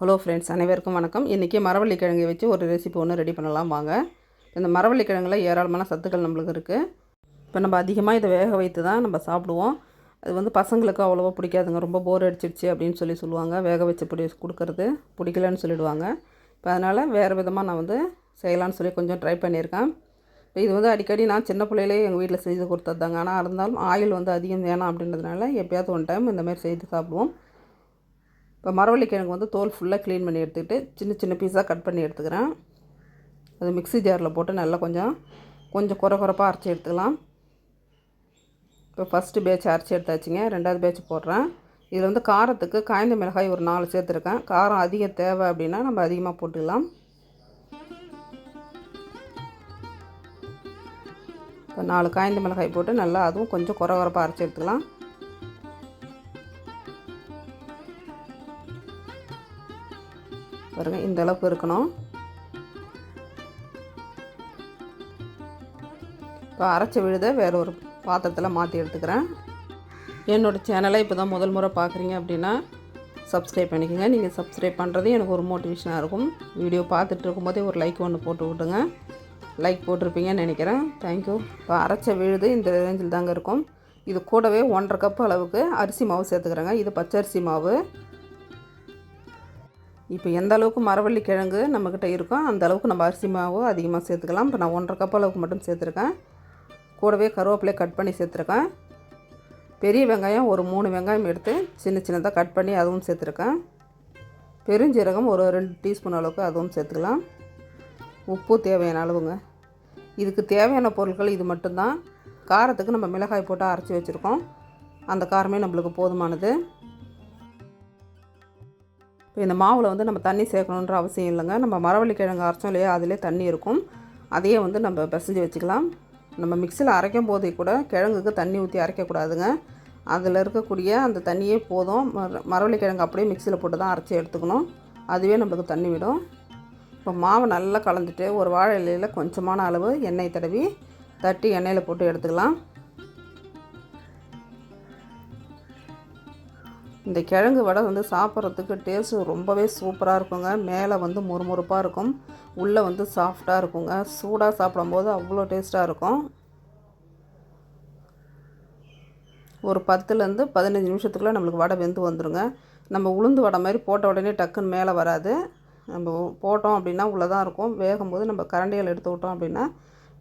Hello friends அனைவருக்கும் வணக்கம். இன்றைக்கி மரவள்ளி கிழங்கை வச்சு ஒரு ரெசிபி ஒன்று ரெடி பண்ணலாம். வாங்க. இந்த மரவள்ளி கிழங்குல ஏராளமான சத்துக்கள் நம்மளுக்கு இருக்குது இப்போ நம்ம அதிகமாக இதை வேக வைத்து தான் நம்ம சாப்பிடுவோம். அது வந்து பசங்களுக்கு அவ்வளோவா பிடிக்காதுங்க. ரொம்ப போர் அடிச்சிடுச்சு அப்படின்னு சொல்லி சொல்லுவாங்க. வேக வச்சு பிடி கொடுக்கறது பிடிக்கலன்னு சொல்லிடுவாங்க. இப்போ அதனால் வேறு விதமாக நான் வந்து செய்யலான்னு சொல்லி கொஞ்சம் ட்ரை பண்ணியிருக்கேன். இப்போ இது வந்து அடிக்கடி நான் சின்ன பிள்ளையிலே எங்கள் வீட்டில் செய்து கொடுத்ததுதாங்க ஆனால் இருந்தாலும் ஆயில் வந்து அதிகம் வேணாம் அப்படின்றதுனால எப்போயாவது ஒன் டைம் இந்தமாதிரி செய்து சாப்பிடுவோம். இப்போ மரவள்ளி கிழங்கு வந்து தோல் ஃபுல்லாக க்ளீன் பண்ணி எடுத்துக்கிட்டு சின்ன சின்ன பீஸாக கட் பண்ணி எடுத்துக்கிறேன். அது மிக்ஸி ஜாரில் போட்டு நல்லா கொஞ்சம் கொஞ்சம் குறை குறைப்பாக அரைச்சி எடுத்துக்கலாம். இப்போ ஃபஸ்ட்டு பேட்ச் அரைச்சி எடுத்தாச்சுங்க. ரெண்டாவது பேட்ச் போடுறேன். இதில் வந்து காரத்துக்கு காய்ந்த மிளகாய் ஒரு நாலு சேர்த்துருக்கேன். காரம் அதிகம் தேவை அப்படின்னா நம்ம அதிகமாக போட்டுக்கலாம். இப்போ நாலு காய்ந்த மிளகாய் போட்டு நல்லா அதுவும் கொஞ்சம் குறை குறைப்பாக அரைச்சி எடுத்துக்கலாம். பாருங்க இந்த அளவுக்கு இருக்கணும். இப்போ அரைச்ச விழுத வேற ஒரு பாத்திரத்தில் மாற்றி எடுத்துக்கிறேன். என்னோடய சேனலை இப்போ தான் முதல் முறை பார்க்குறீங்க அப்படின்னா சப்ஸ்கிரைப் பண்ணிக்கோங்க. நீங்கள் சப்ஸ்கிரைப் பண்ணுறது எனக்கு ஒரு மோட்டிவேஷனாக இருக்கும். வீடியோ பார்த்துட்டு இருக்கும்போதே ஒரு லைக் ஒன்று போட்டு விட்டுங்க லைக் போட்டிருப்பீங்கன்னு நினைக்கிறேன். தேங்க்யூ இப்போ அரைச்ச விழுது இந்த ரேஞ்சில் தாங்க இருக்கும். இது கூடவே ஒன்றரை கப் அளவுக்கு அரிசி மாவு சேர்த்துக்கிறேங்க. இது பச்சரிசி மாவு. இப்போ எந்த அளவுக்கு மரவள்ளி கிழங்கு நம்மக்கிட்ட இருக்கோ அந்த அளவுக்கு நம்ம அரிசி மாவு அதிகமாக சேர்த்துக்கலாம். இப்போ நான் ஒன்றரை கப் அளவுக்கு மட்டும் சேர்த்துருக்கேன். கூடவே கருவேப்பிலையை கட் பண்ணி சேர்த்துருக்கேன். பெரிய வெங்காயம் ஒரு மூணு வெங்காயம் எடுத்து சின்ன சின்னதாக கட் பண்ணி அதுவும் சேர்த்துருக்கேன். பெருஞ்சீரகம் ஒரு ரெண்டு டீஸ்பூன் அளவுக்கு அதுவும் சேர்த்துக்கலாம். உப்பு தேவையான அளவுங்க. இதுக்கு தேவையான பொருட்கள் இது மட்டும்தான். காரத்துக்கு நம்ம மிளகாய் போட்டு அரைச்சி வச்சுருக்கோம். அந்த காரமே நம்மளுக்கு போதுமானது. இந்த மாவில் வந்து நம்ம தண்ணி சேர்க்கணுன்ற அவசியம் இல்லைங்க. நம்ம மரவள்ளி கிழங்கு அரைச்சோம் இல்லையா அதிலே தண்ணி இருக்கும். அதையே வந்து நம்ம பிசைஞ்சு வச்சுக்கலாம். நம்ம மிக்சியில் அரைக்கும் போதே கூட கிழங்குக்கு தண்ணி ஊற்றி அரைக்கக்கூடாதுங்க அதில் இருக்கக்கூடிய அந்த தண்ணியே போதும். மர மரவள்ளி கிழங்கு அப்படியே மிக்சியில் போட்டு தான் அரைச்சி எடுத்துக்கணும். அதுவே நம்மளுக்கு தண்ணி விடும். இப்போ மாவை நல்லா கலந்துட்டு ஒரு வாழை இலையில் கொஞ்சமான அளவு எண்ணெய் தடவி தட்டி எண்ணெயில் போட்டு எடுத்துக்கலாம். இந்த கிழங்கு வடை வந்து சாப்பிட்றதுக்கு டேஸ்ட்டு ரொம்பவே சூப்பராக இருக்குங்க. மேலே வந்து முறுமுறுப்பாக இருக்கும். உள்ளே வந்து சாஃப்டாக இருக்குங்க. சூடாக சாப்பிடும்போது அவ்வளோ டேஸ்ட்டாக இருக்கும். ஒரு பத்துலேருந்து பதினஞ்சு நிமிஷத்துக்குள்ளே நம்மளுக்கு வடை வெந்து வந்துடுங்க நம்ம உளுந்து வடை மாதிரி போட்ட உடனே டக்குன்னு மேலே வராது. நம்ம போட்டோம் அப்படின்னா உள்ளே தான் இருக்கும். வேகும்போது நம்ம கரண்டியில் எடுத்து விட்டோம் அப்படின்னா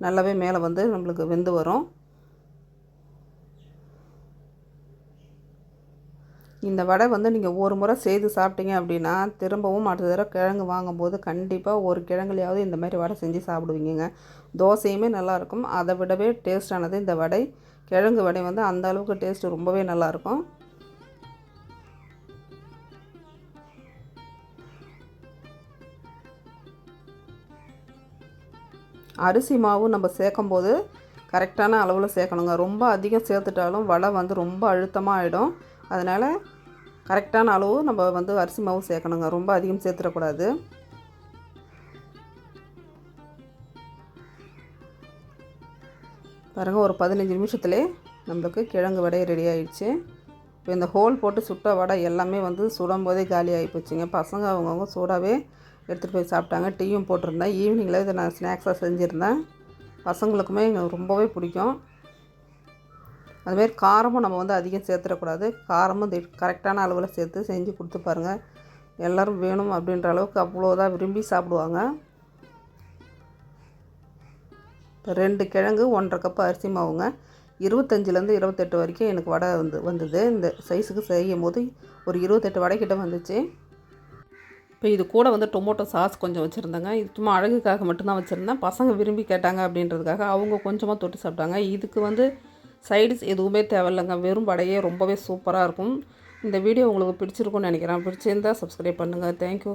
நல்லாவே மேலே வந்து நம்மளுக்கு வெந்து வரும். இந்த வடை வந்து நீங்கள் ஒரு முறை செய்து சாப்பிட்டீங்க அப்படின்னா திரும்பவும் அடுத்த தடவை கிழங்கு வாங்கும்போது கண்டிப்பாக ஒரு கிழங்குலையாவது இந்த மாதிரி வடை செஞ்சு சாப்பிடுவீங்க தோசையுமே நல்லாயிருக்கும் அதை விடவே டேஸ்டானது இந்த வடை. கிழங்கு வடை வந்து அந்த அளவுக்கு டேஸ்ட்டு ரொம்பவே நல்லாயிருக்கும் அரிசி மாவு நம்ம சேர்க்கும்போது கரெக்டான அளவில் சேர்க்கணுங்க. ரொம்ப அதிகம் சேர்த்துட்டாலும் வடை வந்து ரொம்ப அழுத்தமாக ஆகிடும் அதனால் கரெக்டான அளவு நம்ம வந்து அரிசி மாவு சேர்க்கணுங்க. ரொம்ப அதிகம் சேர்த்துடக்கூடாது. பாருங்கள் ஒரு பதினஞ்சு நிமிஷத்துலேயே நம்மளுக்கு கிழங்கு வடை ரெடி ஆயிடுச்சு. இப்போ இந்த ஹோல் போட்டு சுட்ட வடை எல்லாமே வந்து சுடும் போதே காலி ஆகி போச்சுங்க. பசங்க அவங்கவுங்க சூடாகவே எடுத்துகிட்டு போய் சாப்பிட்டாங்க. டீயும் போட்டிருந்தேன். ஈவினிங்கில் இதை நான் ஸ்நாக்ஸாக செஞ்சுருந்தேன். பசங்களுக்குமே ரொம்பவே பிடிக்கும். அதுமாரி காரமும் நம்ம வந்து அதிகம் சேர்த்துடக்கூடாது. காரமும் கரெக்டான அளவில் சேர்த்து செஞ்சு கொடுத்து பாருங்கள் எல்லோரும் வேணும் அப்படின்ற அளவுக்கு அவ்வளோதான் விரும்பி சாப்பிடுவாங்க. இப்போ ரெண்டு கிழங்கு ஒன்றரை கப்பு அரிசி மாவுங்க. இருபத்தஞ்சிலேருந்து இருபத்தெட்டு வரைக்கும் எனக்கு வடை வந்து வந்தது. இந்த சைஸுக்கு செய்யும் போது ஒரு இருபத்தெட்டு வடை கிட்ட வந்துச்சு. இப்போ இது கூட வந்து டொமேட்டோ சாஸ் கொஞ்சம் வச்சுருந்தேங்க. இது சும்மா அழகுக்காக மட்டும்தான் வச்சுருந்தேன். பசங்க விரும்பி கேட்டாங்க அப்படின்றதுக்காக அவங்க கொஞ்சமாக தொட்டு சாப்பிட்டாங்க. இதுக்கு வந்து சைடிஸ் எதுவுமே தேவையில்லைங்க. வெறும் வடையே ரொம்பவே சூப்பராக இருக்கும். இந்த வீடியோ உங்களுக்கு பிடிச்சிருக்கும்னு நினைக்கிறேன். பிடிச்சிருந்தால் சப்ஸ்கிரைப் பண்ணுங்கள் தேங்க்யூ